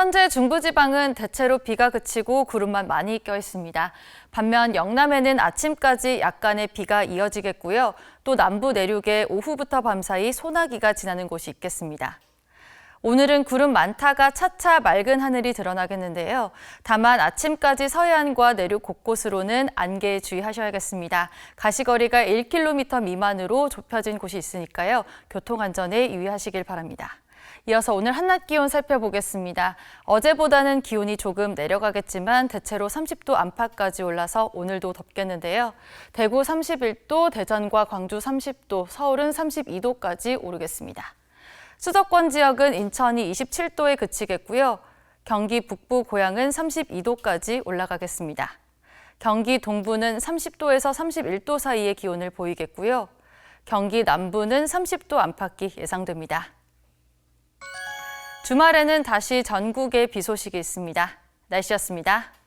현재 중부지방은 대체로 비가 그치고 구름만 많이 껴 있습니다. 반면 영남에는 아침까지 약간의 비가 이어지겠고요. 또 남부 내륙에 오후부터 밤사이 소나기가 지나는 곳이 있겠습니다. 오늘은 구름 많다가 차차 맑은 하늘이 드러나겠는데요. 다만 아침까지 서해안과 내륙 곳곳으로는 안개에 주의하셔야겠습니다. 가시거리가 1km 미만으로 좁혀진 곳이 있으니까요. 교통안전에 유의하시길 바랍니다. 이어서 오늘 한낮 기온 살펴보겠습니다. 어제보다는 기온이 조금 내려가겠지만 대체로 30도 안팎까지 올라서 오늘도 덥겠는데요. 대구 31도, 대전과 광주 30도, 서울은 32도까지 오르겠습니다. 수도권 지역은 인천이 27도에 그치겠고요. 경기 북부 고양은 32도까지 올라가겠습니다. 경기 동부는 30도에서 31도 사이의 기온을 보이겠고요. 경기 남부는 30도 안팎이 예상됩니다. 주말에는 다시 전국에 비 소식이 있습니다. 날씨였습니다.